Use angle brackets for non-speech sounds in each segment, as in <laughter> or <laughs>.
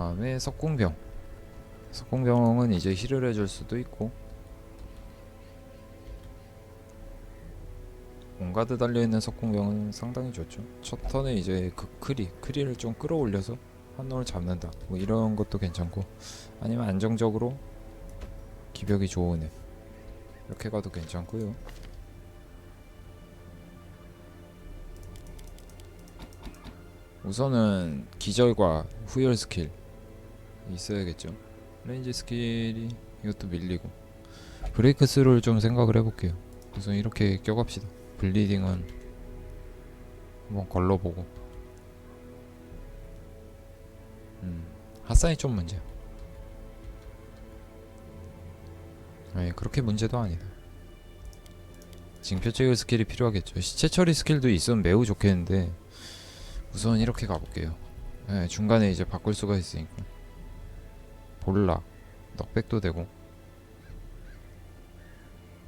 다음에 석궁병. 석궁병은 이제 힐을 해줄 수도 있고. 온가드 달려있는 석궁병은 상당히 좋죠. 첫 턴에 이제 그 크리 크리를 좀 끌어올려서 한 놈을 잡는다. 뭐 이런 것도 괜찮고. 아니면 안정적으로 기벽이 좋은 애. 이렇게 가도 괜찮고요. 우선은 기절과 후열 스킬 있어야겠죠. 레인지 스킬이 이것도 밀리고 브레이크 스루를 좀 생각을 해볼게요. 우선 이렇게 껴갑시다. 블리딩은 한번 걸러보고. 음, 핫산이 좀 문제야. 아니 그렇게 문제도 아니다. 징표 찍을 스킬이 필요하겠죠. 시체 처리 스킬도 있으면 매우 좋겠는데 우선 이렇게 가볼게요. 네, 중간에 이제 바꿀 수가 있으니까. 볼라, 넉백도 되고.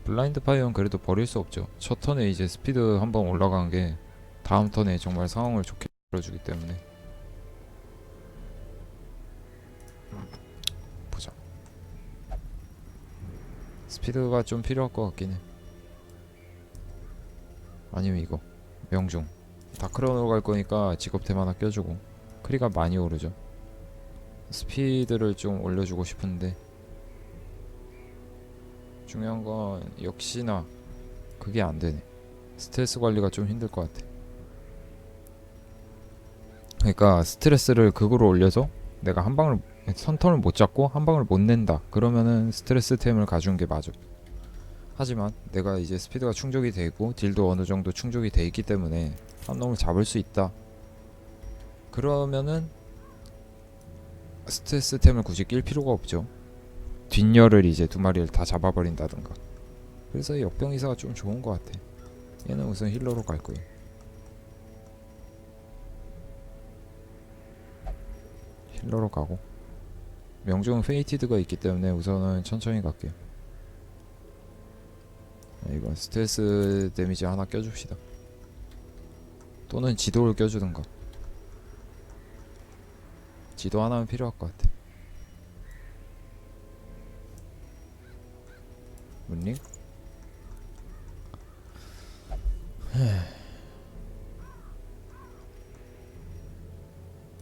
블라인드 파이어는 그래도 버릴 수 없죠. 첫 턴에 이제 스피드 한번 올라간 게 다음 턴에 정말 상황을 좋게 만들어주기 때문에. 보자. 스피드가 좀 필요할 것 같긴 해. 아니면 이거 명중. 다크런으로 갈 거니까 직업템 하나 껴주고 크리가 많이 오르죠 스피드를 좀 올려주고 싶은데 중요한 건 역시나 그게 안 되네. 스트레스 관리가 좀 힘들 것 같아. 그러니까 스트레스를 극으로 올려서 내가 한 방을 선턴을 못 잡고 한 방을 못 낸다. 그러면은 스트레스 템을 가져온 게 맞아. 하지만 내가 이제 스피드가 충족이 되고 딜도 어느 정도 충족이 돼 있기 때문에 한 놈을 잡을 수 있다. 그러면은 스트레스 템을 굳이 낄 필요가 없죠. 뒷열을 이제 두 마리를 다 잡아버린다든가. 그래서 이 역병이사가 좀 좋은 것 같아. 얘는 우선 힐러로 갈 거예요. 힐러로 가고 명중은 페이티드가 있기 때문에 우선은 천천히 갈게요. 네, 이건 스트레스 데미지 하나 껴줍시다. 또는 지도를 껴주든가. 지도 하나는 필요할 것 같아. 문링?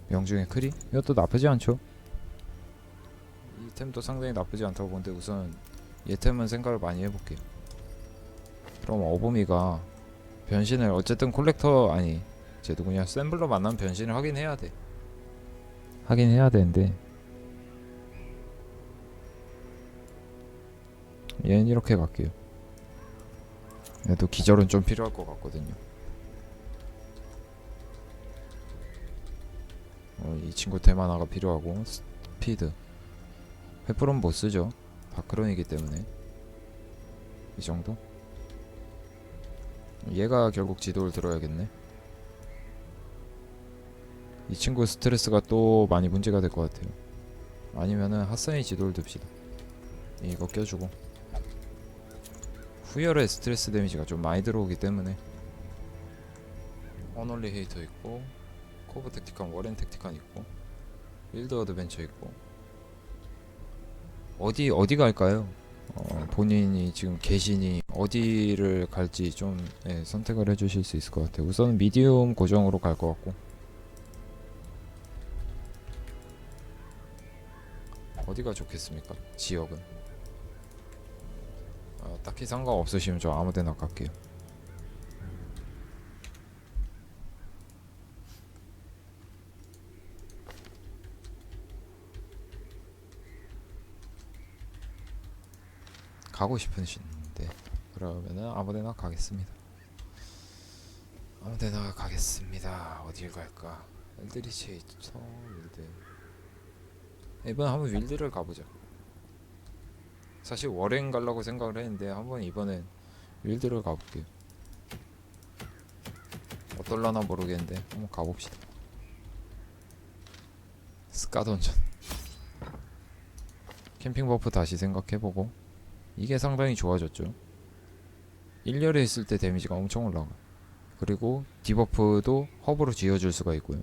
명중의 크리? 이것도 나쁘지 않죠. 이 템도 상당히 나쁘지 않다고 보는데 우선 얘 템은 생각을 많이 해볼게요. 그럼 어부미가 변신을 어쨌든 콜렉터 아니 쟤 누구냐 샘블러 만나면 변신을 하긴 해야 돼 하긴 해야 되는데. 얘는 이렇게 갈게요. 얘도 기절은 좀 필요할 것 같거든요. 어, 이 친구 테마나가 필요하고 스피드. 회프론 못 쓰죠. 다크론이기 때문에. 이 정도? 얘가 결국 지도를 들어야겠네. 이 친구 스트레스가 또 많이 문제가 될 것 같아요. 아니면은 핫산이 지도를 듭시다. 이거 껴주고 후열의 스트레스 데미지가 좀 많이 들어오기 때문에 어널리 헤이터 있고 코브 택티칸 워렌 택티칸 있고 빌드 어드벤처 있고 어디 어디 갈까요? 어, 본인이 지금 계시니 어디를 갈지 좀 예, 선택을 해주실 수 있을 것 같아요. 우선 미디움 고정으로 갈 것 같고 어디가 좋겠습니까? 지역은 어, 딱히 상관 없으시면 저 아무데나 갈게요. 가고 싶으신데 그러면은 아무데나 가겠습니다. 아무데나 가겠습니다. 어딜 갈까? 엘드리치에 있죠. 윌드. 이번 한번 윌드를 가보자. 사실 워랭 가려고 생각을 했는데 한번 이번엔 윌드를 가볼게요. 어떨라나 모르겠는데 한번 가봅시다. 스카던전. 캠핑 버프 다시 생각해보고 이게 상당히 좋아졌죠. 1열에 있을 때 데미지가 엄청 올라가. 그리고 디버프도 허브로 지어줄 수가 있고요.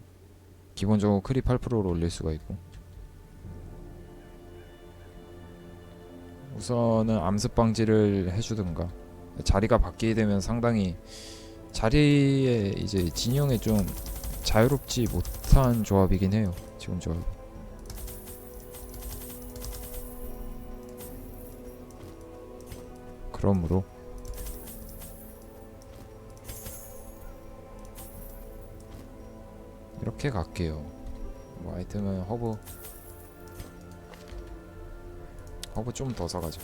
기본적으로 크리 8%로 올릴 수가 있고 우선은 암습 방지를 해주든가. 자리가 바뀌게 되면 상당히 자리에 이제 진영에 좀 자유롭지 못한 조합이긴 해요 지금 조합 그러므로 이렇게 갈게요. 뭐 아이템은 허브 허브 좀더 사가자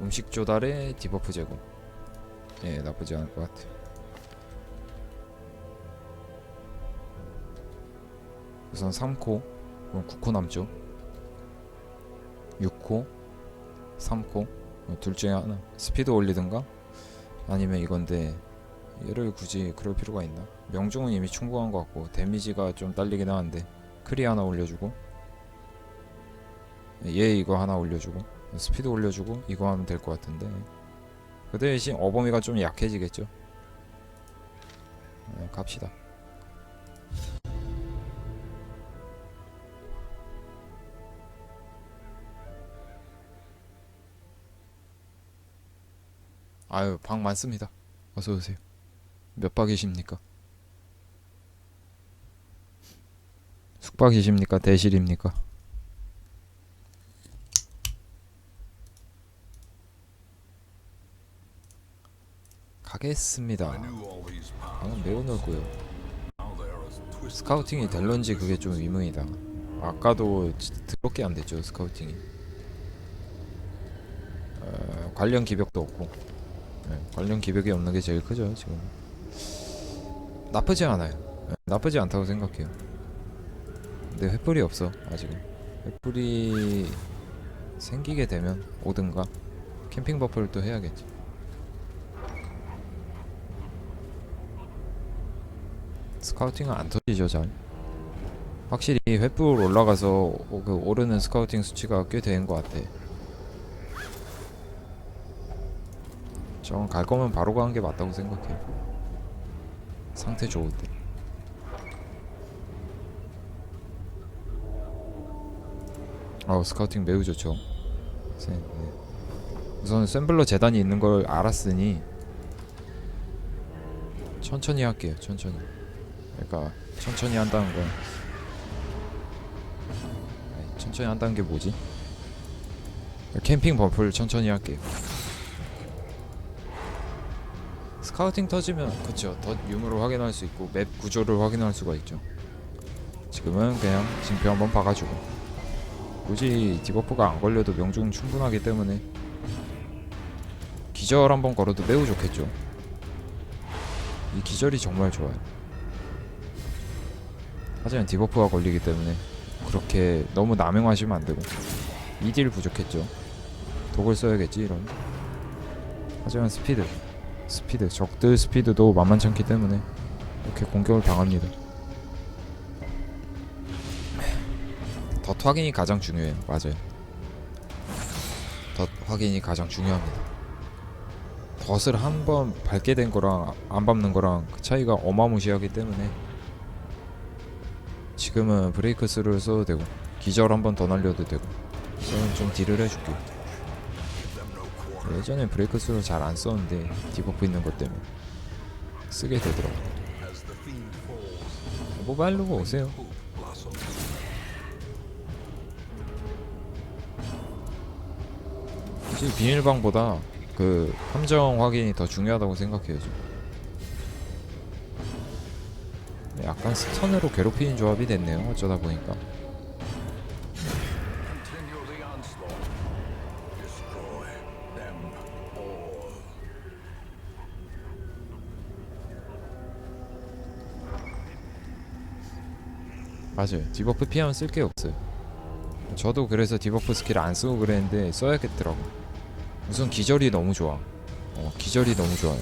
음식 조달에 디버프 제공. 예 나쁘지 않을 것 같아 우선 3코 그럼 9코 남죠? 6코 3코. 어, 둘 중에 하나. 스피드 올리든가? 아니면 이건데 얘를 굳이 그럴 필요가 있나? 명중은 이미 충분한 것 같고 데미지가 좀 딸리긴 하는데 크리 하나 올려주고 얘 이거 하나 올려주고 스피드 올려주고 이거 하면 될 것 같은데. 그 대신 어범위가 좀 약해지겠죠? 네, 갑시다. 아유 방 많습니다. 어서 오세요. 몇 박이십니까? 숙박이십니까? 대실입니까 가겠습니다. 방은 매우 넓고요. 스카우팅이 될런지 그게 좀 의문이다. 아까도 더럽게 안 됐죠 스카우팅이. 어, 관련 기벽도 없고. 네, 관련 기벽이 없는 게 제일 크죠 지금. 나쁘지 않아요. 네, 나쁘지 않다고 생각해요. 근데 횃불이 없어 아직은. 횃불이 생기게 되면 오든가? 캠핑 버프를 또 해야겠지 스카우팅은 안 터지죠 잘. 확실히 횃불 올라가서 오- 그 오르는 스카우팅 수치가 꽤 되는 것 같아. 저건 갈 거면 바로 가는 게 맞다고 생각해. 상태 좋을 때. 어, 스카우팅 매우 좋죠. 세- 네. 우선 샘블러 재단이 있는 걸 알았으니 천천히 할게요 천천히 그러니까 천천히 한다는 건 아니, 천천히 한다는 게 뭐지? 캠핑 버프를 천천히 할게요. 스카우팅 터지면 그쵸. 더 유무를 확인할 수 있고 맵 구조를 확인할 수가 있죠. 지금은 그냥 징표 한번 박아주고. 굳이 디버프가 안 걸려도 명중 충분하기 때문에. 기절 한번 걸어도 매우 좋겠죠. 이 기절이 정말 좋아요 하지만 디버프가 걸리기 때문에 그렇게 너무 남용하시면 안 되고. 이딜 부족했죠. 독을 써야겠지 이런. 하지만 스피드 스피드 적들 스피드도 만만찮기 때문에 이렇게 공격을 당합니다. 덧 확인이 가장 중요해요. 맞아요. 덧 확인이 가장 중요합니다. 덧을 한 번 밟게 된 거랑 안 밟는 거랑 그 차이가 어마무시하기 때문에 지금은 브레이크 스루를 써도 되고 기절 한 번 더 날려도 되고 저는 좀 딜을 해줄게 예전에 브레이크 스루 잘 안 썼는데 디버프 있는 것 때문에 쓰게 되더라고 모바일로고 오세요. 사실 비밀방보다 그 함정 확인이 더 중요하다고 생각해요 지금 약간 스턴으로 괴롭히는 조합이 됐네요 어쩌다 보니까. 맞아요. 디버프 피하면 쓸 게 없어요. 저도 그래서 디버프 스킬 안 쓰고 그랬는데 써야겠더라고 우선 기절이 너무 좋아. 어 기절이 너무 좋아요.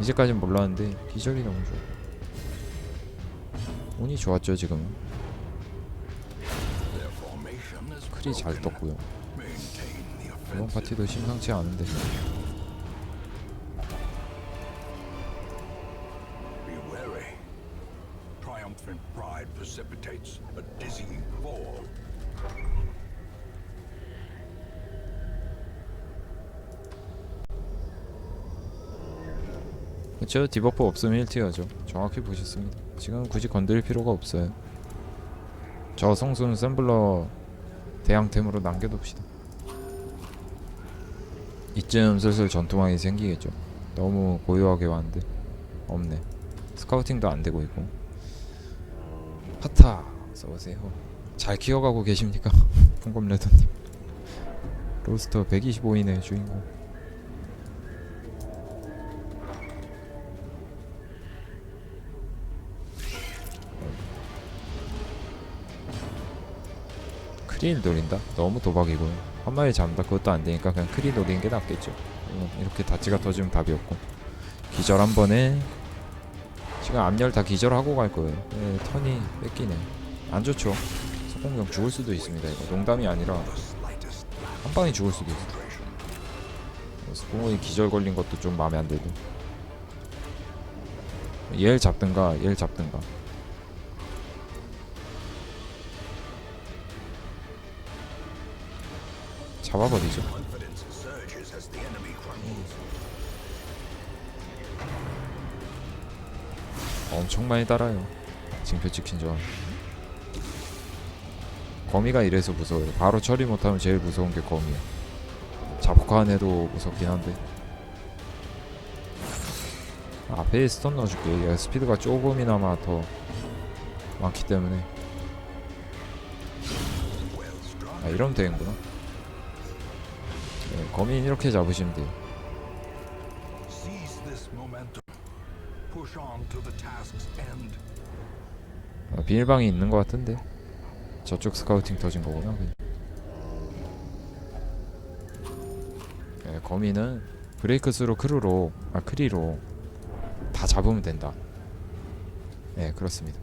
이제까진 몰랐는데 기절이 너무 좋아 운이 좋았죠 지금. 크리 잘 떴고요. 이번 파티도 심상치 않은데. 그쵸? 디버프 없으면 1티어죠. 정확히 보셨습니다. 지금 굳이 건드릴 필요가 없어요. 저 성수는 샘블러 대양템으로 남겨둡시다. 이쯤 슬슬 전투망이 생기겠죠. 너무 고요하게 왔는데 없네. 스카우팅도 안 되고 있고. 파타 써보세요. 잘 키워가고 계십니까? <laughs> 풍검레더님. 로스터 125인의 주인공 크릴 노린다? 너무 도박이고요 한 마리 잡는다. 그것도 안 되니까 그냥 크릴 노리는 게 낫겠죠. 어, 이렇게 다치가 터지면 답이 없고. 기절 한 번에 지금 앞열 다 기절하고 갈 거예요. 네, 턴이 뺏기네. 안 좋죠. 석공경 죽을 수도 있습니다 이거. 농담이 아니라 한 방에 죽을 수도 있어 석공이 기절 걸린 것도 좀 마음에 안 들고. 얘를 잡든가 얘를 잡든가 잡아버리죠. 엄청 많이 따라요. 징표 찍힌 줄. 거미가 이래서 무서워요. 바로 처리 못하면 제일 무서운 게 거미야. 자폭한 애도 무섭긴 한데. 앞에 스턴 넣어줄게. 얘가 스피드가 조금이나마 더 많기 때문에. 아 이러면 되는구나. 네, 거미는 이렇게 잡으시면 돼요. 아, 비밀방이 있는 것 같은데. 저쪽 스카우팅 터진 거구나. 그냥. 네, 거미는 브레이크 스로 크루로 아 크리로 다 잡으면 된다. 네 그렇습니다.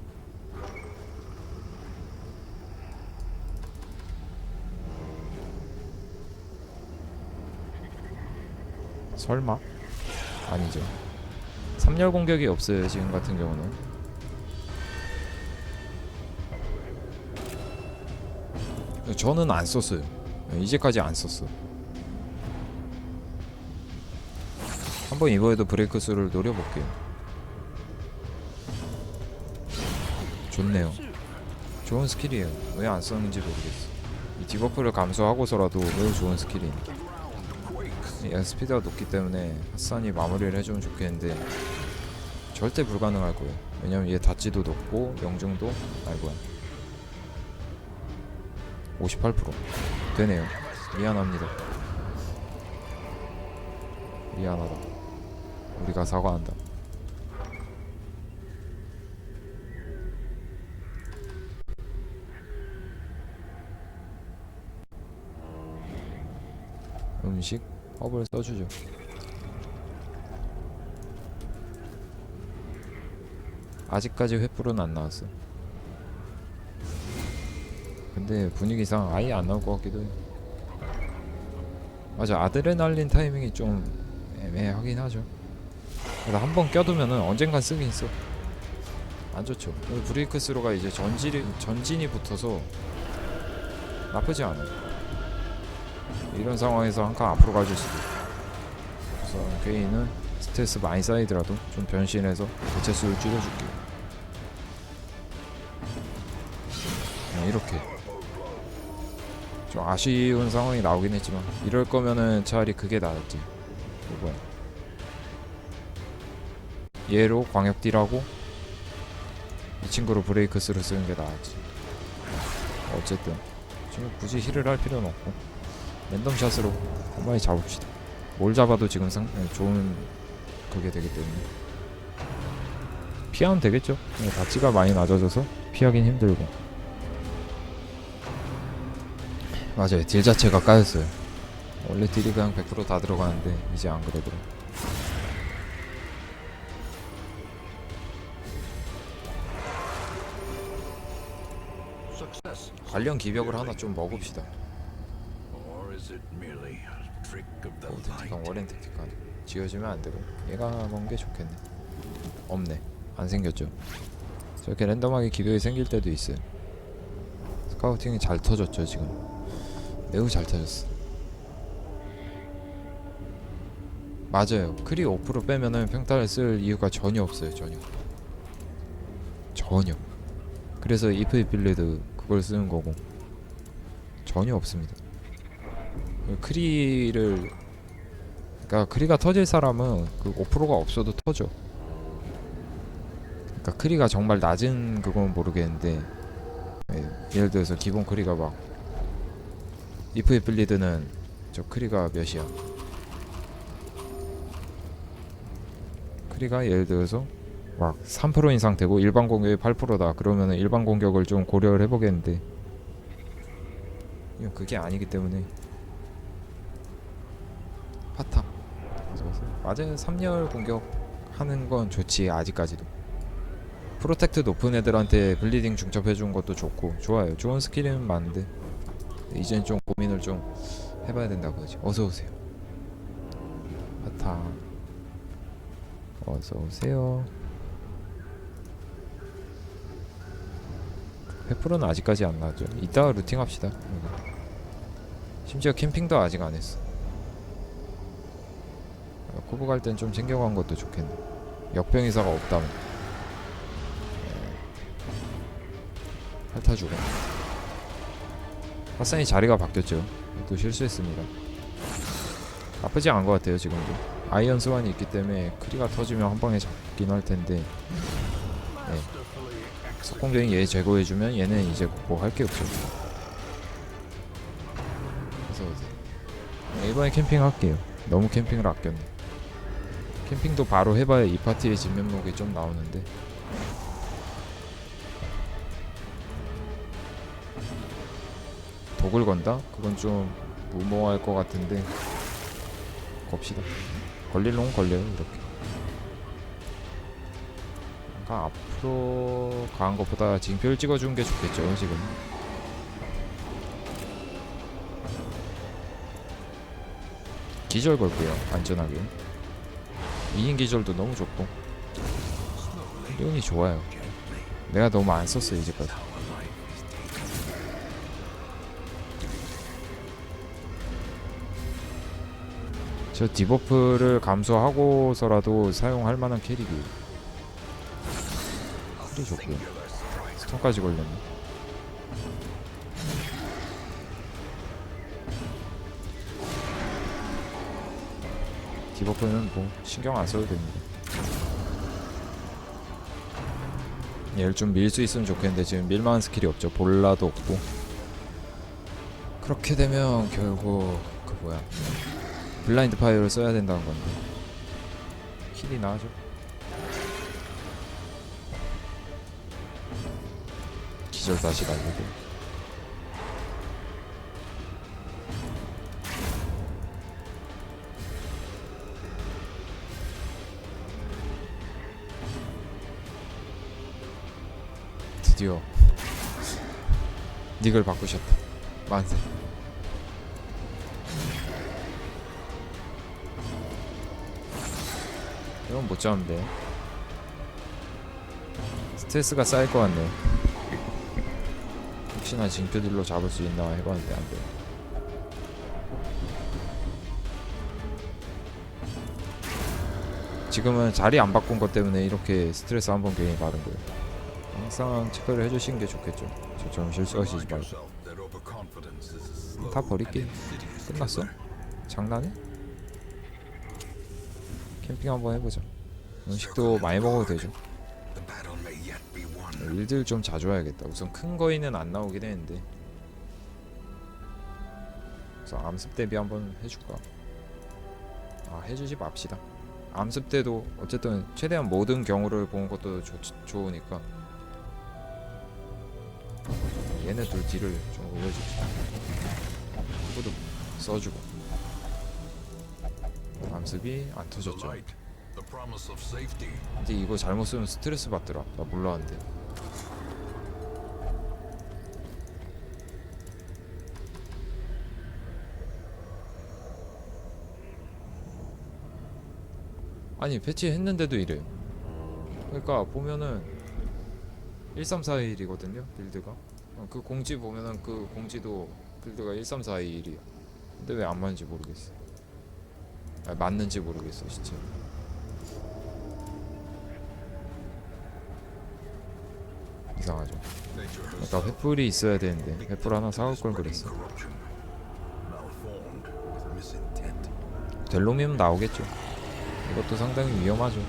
설마? 아니죠. 3열 공격이 없어요 지금 같은 경우는. 저는 안 썼어요. 네, 이제까지 안 썼어. 한번 이번에도 브레이크 수를 노려볼게요. 좋네요. 좋은 스킬이에요. 왜 안 썼는지 모르겠어. 이 디버프를 감수하고서라도 매우 좋은 ground quakes. 이 스피드가 높기 때문에 핫산이 마무리를 해주면 좋겠는데 절대 불가능할 거예요. 왜냐면 얘 다치도 높고 명중도 아이고야 58% 되네요. 미안합니다. 미안하다. 우리가 사과한다. 음식 허브를 써주죠. 아직까지 횃불은 안 나왔어. 근데 분위기상 아예 안 나올 것 같기도 해. 맞아, 아드레날린 타이밍이 좀 애매하긴 하죠. 그래서 한 번 껴두면은 언젠간 쓰긴 써. 안 좋죠. 브레이크 스로가 이제 전진이 전진이 붙어서 나쁘지 않아요. 이런 상황에서 한 칸 앞으로 가줄 수도 있고. 그래서 개인은 스트레스 많이 쌓이더라도 좀 변신해서 개체수를 줄여줄게요. 그냥 이렇게 좀 아쉬운 상황이 나오긴 했지만 이럴 거면은 차라리 그게 나았지. 그거야. 얘로 광역 딜하고 이 친구로 브레이크스를 쓰는 게 나았지. 어쨌든 지금 굳이 힐을 할 필요는 없고 랜덤 샷으로 한 마리 잡읍시다. 뭘 잡아도 지금 상 네, 좋은 그게 되기 때문에 피하면 되겠죠. 네, 다치가 많이 낮아져서 피하긴 힘들고 맞아요. 딜 자체가 까였어요. 원래 딜이 그냥 100%다 들어가는데 이제 안 그러더라. 관련 기벽을 하나 좀 먹읍시다. Light? 워렌 택틱한 지어지면 안 되고 얘가 먹은 게 좋겠네. 없네. 안 생겼죠. 저렇게 랜덤하게 기벽이 생길 때도 있어요. 스카우팅이 잘 터졌죠 지금. 매우 잘 터졌어. 맞아요. 크리 5% 빼면은 평타를 쓸 이유가 전혀 없어요. 전혀. 전혀. 그래서 이프 빌리드 그걸 쓰는 거고 전혀 없습니다. 크리를 그러니까 크리가 터질 사람은 그 5%가 없어도 터져. 그러니까 크리가 정말 낮은 그건 모르겠는데 예, 예를 들어서 기본 크리가 막 이프 빌리드는 저 크리가 몇이야? 크리가 예를 들어서 막 3%인 상태고 일반 공격이 8%다 그러면은 일반 공격을 좀 고려를 해보겠는데 그게 아니기 때문에 파탑 맞아요 3열 공격하는 건 좋지 아직까지도. 프로텍트 높은 애들한테 블리딩 중첩해준 것도 좋고 좋아요. 좋은 스킬은 많은데 이젠 좀 고민을 좀 해봐야 된다고 하지. 어서오세요. 파탑 어서오세요. 페플은 아직까지 안 나왔죠. 이따가 루팅 합시다. 여기. 심지어 캠핑도 아직 안 했어 어, 코브 갈 땐 좀 챙겨간 것도 좋겠네. 역병 이사가 없다면. 핥아주고. 하산이 자리가 바뀌었죠. 또 실수했습니다. 나쁘지 않은 것 같아요 지금도. 아이언 스완이 있기 때문에 크리가 터지면 한 방에 잡긴 할 텐데. Masterfully executed. 석공적인 얘 제거해주면 얘는 이제 뭐 할 게 없죠 그래서 이제 이번에 캠핑 할게요. 너무 캠핑을 아꼈네 캠핑도 바로 해봐야 이 파티의 진면목이 좀 나오는데. 독을 건다? 그건 좀 무모할 것 같은데. 겁시다. 걸릴 놈은 걸려요 이렇게. 아까 앞으로 가는 것보다 징표를 찍어주는 게 좋겠죠 지금 기절 걸게요 안전하게 2인 기절도 너무 좋고. 리온이 좋아요. 내가 너무 안 썼어 이제까지. 저 디버프를 감소하고서라도 사용할 만한 캐릭이. pretty 좋고요 스톤까지 걸렸네 디버프는 뭐 신경 안 써도 됩니다. 얘를 좀 밀 수 있으면 좋겠는데 지금 밀만한 스킬이 없죠. 볼라도 없고. 그렇게 되면 결국 그 뭐야? 블라인드 파이어를 써야 된다는 건데. 킬이 나죠 기절 다시 날리고 드디어 닉을 바꾸셨다. 만세. 이건 못 잡는데. 스트레스가 쌓일 것 같네. 혹시나 징표들로 잡을 수 있나 해봤는데 안돼. 지금은 자리 안 바꾼 것 때문에 이렇게 스트레스 한 번 괜히 받은 거예요 항상 체크를 해주시는 게 좋겠죠 저처럼 실수하시지 말고 다 버릴게 끝났어? 장난해? 캠핑 한번 해보자 음식도 많이 먹어도 되죠. 일들 좀 자주 해야겠다. 우선 큰 거인은 안 나오긴 했는데. 그래서 암습 대비 한번 해줄까? 아 해주지 맙시다. 암습 때도 어쨌든 최대한 모든 경우를 보는 것도 좋, 좋으니까. 얘네들 딜을 좀 올려줍시다. 후드 써주고. 암습이 안 터졌죠. 근데 이거 잘못 쓰면 스트레스 받더라. 나 몰랐는데. 아니 패치했는데도 이래요. 그러니까 보면은 1341이거든요 빌드가. 어, 그 공지 보면은 그 공지도 빌드가 1341이야. 근데 왜 안 맞는지 모르겠어. 아, 맞는지 모르겠어 진짜. 이상하죠. 아까 횃불이 있어야 되는데 횃불 하나 사올 걸 그랬어. 놈이면 나오겠죠. 이것도 상당히 위험하죠.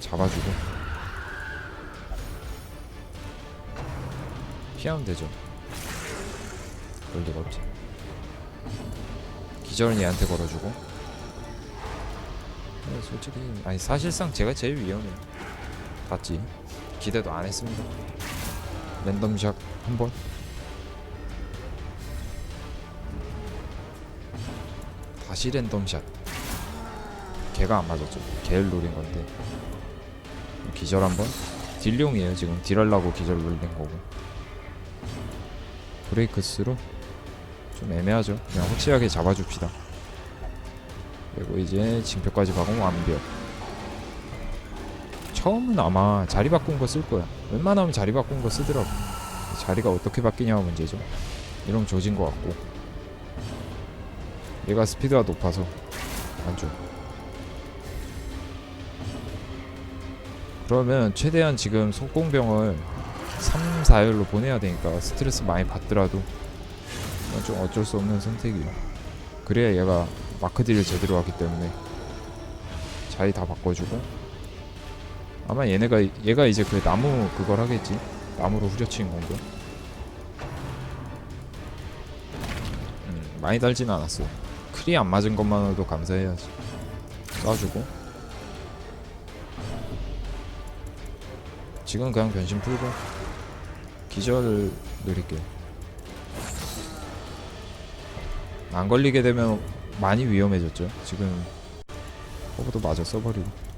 잡아주고 피하면 되죠. 리가 없지. 기절은 얘한테 걸어주고. 네, 솔직히 아니 사실상 제가 제일 위험해요. 봤지? 기대도 안 했습니다. 랜덤샷 한번. 다시 랜덤샷. 걔가 안 맞았죠. 걔를 노린 건데. 기절 한번. 딜용이에요 지금. 딜하려고 기절 노린 거고 브레이크 스로 좀 애매하죠. 그냥 확실하게 잡아줍시다. 그리고 이제 징표까지 박으면 완벽. 처음은 아마 자리 바꾼 거 쓸 거야. 웬만하면 자리 바꾼 거 쓰더라고. 자리가 어떻게 바뀌냐가 문제죠. 이러면 조진 거 같고. 얘가 스피드가 높아서 안 좋아. 그러면 최대한 지금 속공병을 3, 4열로 보내야 되니까 스트레스 많이 받더라도 이건 좀 어쩔 수 없는 선택이에요. 그래야 얘가 마크 딜을 제대로 하기 때문에 자리 다 바꿔주고. 아마 얘네가 얘가 이제 그 나무 그걸 하겠지? 나무로 후려치는 공격 음, 많이 달진 않았어 크리 안 맞은 것만으로도 감사해야지. 쏴주고. 지금 그냥 변신 풀고 기절 느릴게요 안 걸리게 되면 많이 위험해졌죠 지금 허브도 마저 써버리고.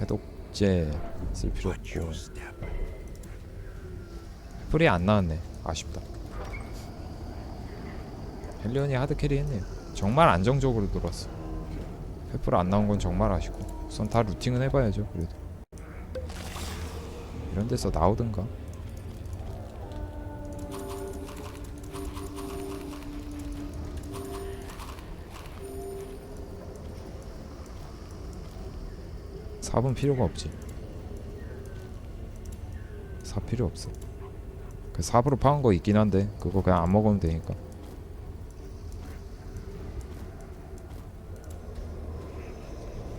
해독제 쓸 필요 없고 풀이 안 나왔네. 아쉽다. 헬리온이 하드캐리 했네요 정말 안정적으로 돌았어. 페플 안 나온 건 정말 아쉽고. 우선 다 루팅은 해봐야죠 그래도. 이런 데서 나오든가. 사분 필요가 없지. 사 필요 없어 그 4으로 파는 거 있긴 한데 그거 그냥 안 먹으면 되니까.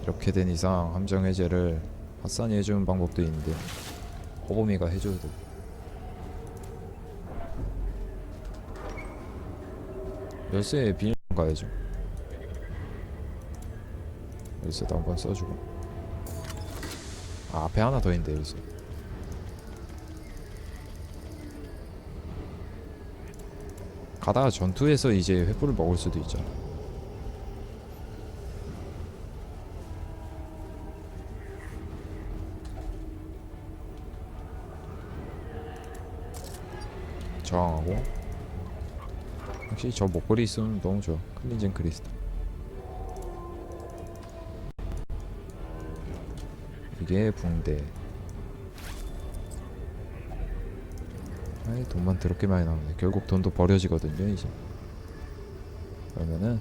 이렇게 된 이상 함정 해제를 핫산이 해주는 방법도 있는데 호범이가 해줘야 돼. 열쇠에 비닐 가야죠. 열쇠도 한번 써주고. 아 앞에 하나 더 있는데 열쇠 가다가 전투에서 이제 횃불을 먹을 수도 있잖아. 저항하고. 확실히 저 목걸이 있으면 너무 좋아. 클린징 크리스탈. 이게 붕대 아이 돈만 더럽게 많이 나오네 결국 돈도 버려지거든요 이제. 그러면은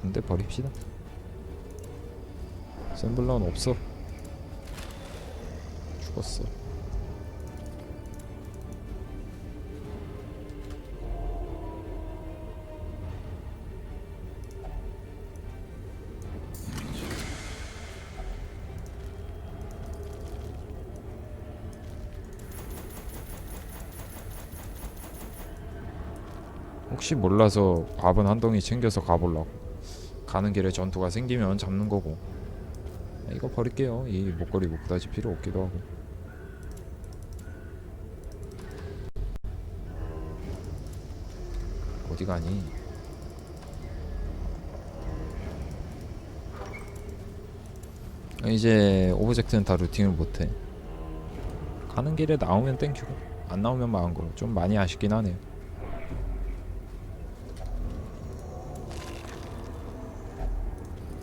붕대 버립시다. 샘블러는 없어. 죽었어 혹시 몰라서 밥은 한 덩이 챙겨서 가보려고. 가는 길에 전투가 생기면 잡는 거고. 이거 버릴게요. 이 목걸이 뭐 그다지 필요 없기도 하고. 어디 가니? 이제 오브젝트는 다 루팅을 못해. 가는 길에 나오면 땡큐고 안 나오면 망한 거좀 많이 아쉽긴 하네요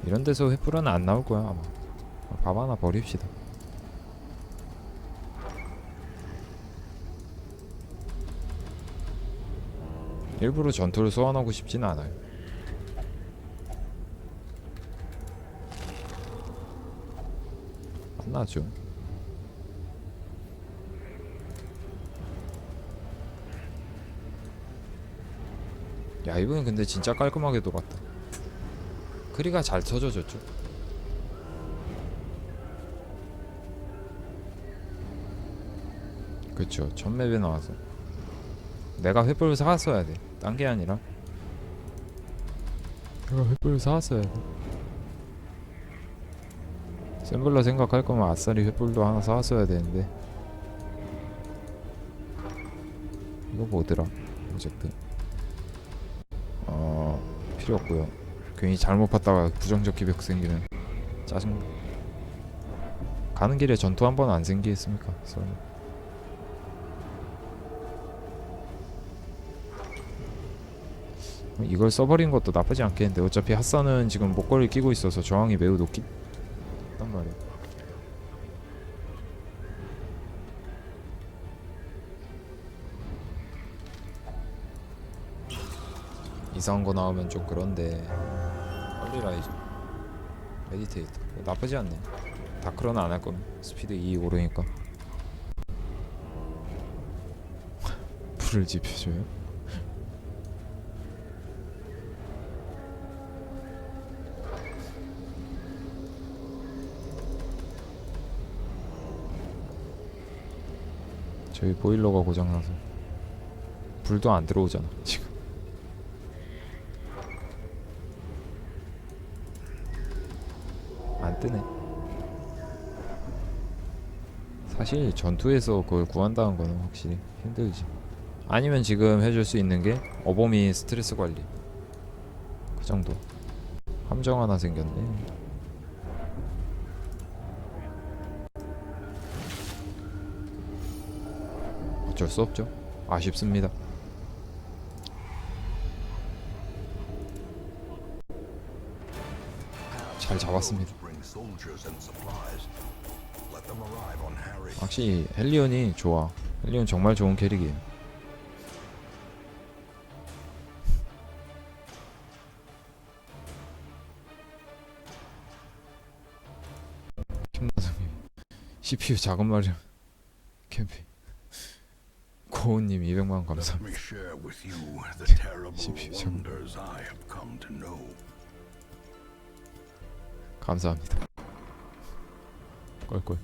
이런 데서 횃불은 안 나올 거야 아마. 밥 하나 버립시다. 일부러 전투를 소환하고 싶진 않아요. 안 나죠. 야 이번엔 근데 진짜 깔끔하게 돌았다 크리가 잘 터져졌죠. 그쵸. 첫 맵에 나와서. 내가 횃불을 사왔어야 돼딴 게 아니라. 내가 횃불을 사왔어야 돼. 샘블러 생각할 거면 아싸리 횃불도 하나 사왔어야 되는데. 이거 뭐더라? 어쨌든. 어 필요 없고요 괜히 잘못 봤다가 부정적 기백 생기는 짜증. 가는 길에 전투 한 번 안 생기겠습니까? 설마 이걸 써버린 것도 나쁘지 않겠는데 어차피 핫산은 지금 목걸이 끼고 있어서 저항이 매우 높기 단 말이야 이상한 거 나오면 좀 그런데 빨리 라이즈 메디테이터 나쁘지 않네. 다크로는 안 할 거면. 스피드 2 오르니까. 불을 지펴줘요? 저희 보일러가 고장나서 불도 안 들어오잖아 지금 안 뜨네. 사실 전투에서 그걸 구한다는 거는 확실히 힘들지. 아니면 지금 해줄 수 있는 게 어범이 스트레스 관리. 그 정도. 함정 하나 생겼네. 어쩔 수 없죠. 아쉽습니다. 잘 잡았습니다 Bring soldiers and supplies. Let them arrive on Harry. 확실히 헬리온이 좋아. 헬리온 정말 좋은 캐릭이에요. 김나성님 CPU 작은 말이야 캠핑 고은님 200만원 Let 감사합니다 CPU 좀- wonders 감사합니다. 꼴꼴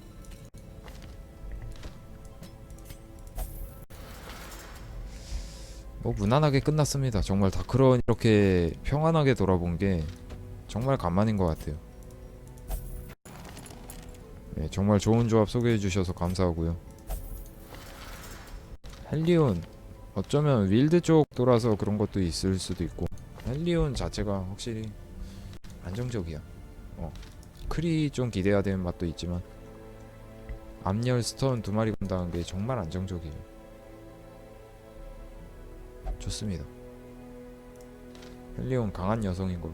뭐 무난하게 끝났습니다. 정말 다크런 이렇게 평안하게 돌아본 게 정말 간만인 것 같아요. 네, 정말 좋은 조합 소개해 주셔서 감사하고요. 헬리온 어쩌면 윌드 쪽 돌아서 그런 것도 있을 수도 있고 헬리온 자체가 확실히 안정적이야 어. 크리 좀 기대해야 되는 맛도 있지만 암열 스톤 두 마리 건다는 게 정말 안정적이에요. 좋습니다. 헬리온 강한 여성인 걸로.